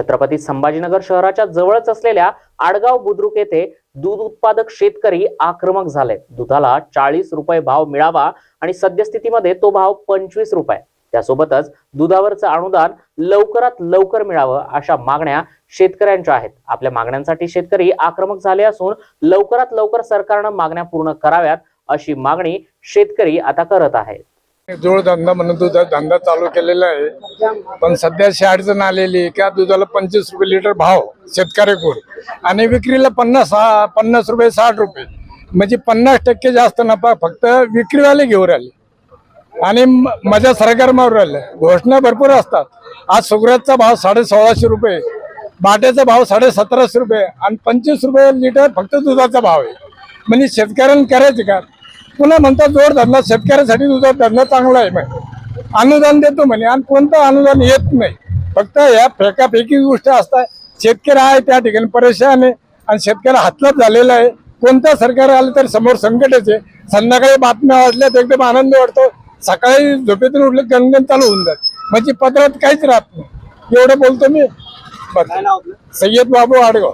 छत्रपती संभाजीनगर शहराच्या जवळच असलेल्या आडगाव बुद्रुक येथे दूध उत्पादक शेतकरी आक्रमक झाले दुधाला चाळीस रुपये भाव मिळावा आणि सद्यस्थितीमध्ये तो भाव पंचवीस रुपये. त्यासोबतच दुधावरचं अनुदान लवकरात लवकर मिळावं अशा मागण्या शेतकऱ्यांच्या आहेत. आपल्या मागण्यांसाठी शेतकरी आक्रमक झाले असून लवकरात लवकर सरकारनं मागण्या पूर्ण कराव्यात अशी मागणी शेतकरी आता करत आहेत. जोडधंदा म्हणून दुधा धंदा चालू केलेला आहे पण सध्या अशी अडचण आलेली का दुधाला पंचवीस रुपये लिटर भाव शेतकऱ्याकडून. आणि विक्रीला पन्नास पन्नास रुपये साठ रुपये. म्हणजे पन्नास टक्के जास्त नफा फक्त विक्रीवाले घेऊन राहिले. आणि म- माझ्या सरकार मारून राहिलं. घोषणा भरपूर असतात. आज सुगरातचा भाव साडे सोळाशे रुपये बाट्याचा भाव साडे सतराशे रुपये आणि पंचवीस रुपये लिटर फक्त दुधाचा भाव आहे. म्हणजे शेतकऱ्यांना करायचं का? पुन्हा म्हणतात जोडधंदा शेतकऱ्यासाठी तुझा धंदा चांगला आहे म्हणे. अनुदान देतो म्हणे आणि कोणतं अनुदान येत नाही. फक्त या फेकाफेकी गोष्ट असतात शेतकरी आहे त्या ठिकाणी परेशान आहे आणि शेतकरी हातलाच झालेला आहे. कोणतं सरकार आलं तर समोर संकटच आहे संध्याकाळी बातम्या वाचल्या तर एकदम आनंद वाटतो. सकाळी झोपेतून उठले गणगण चालू होऊन जात. म्हणजे पत्रात काहीच राहत नाही. एवढं बोलतो मी. सय्यद बाबू आडगाव.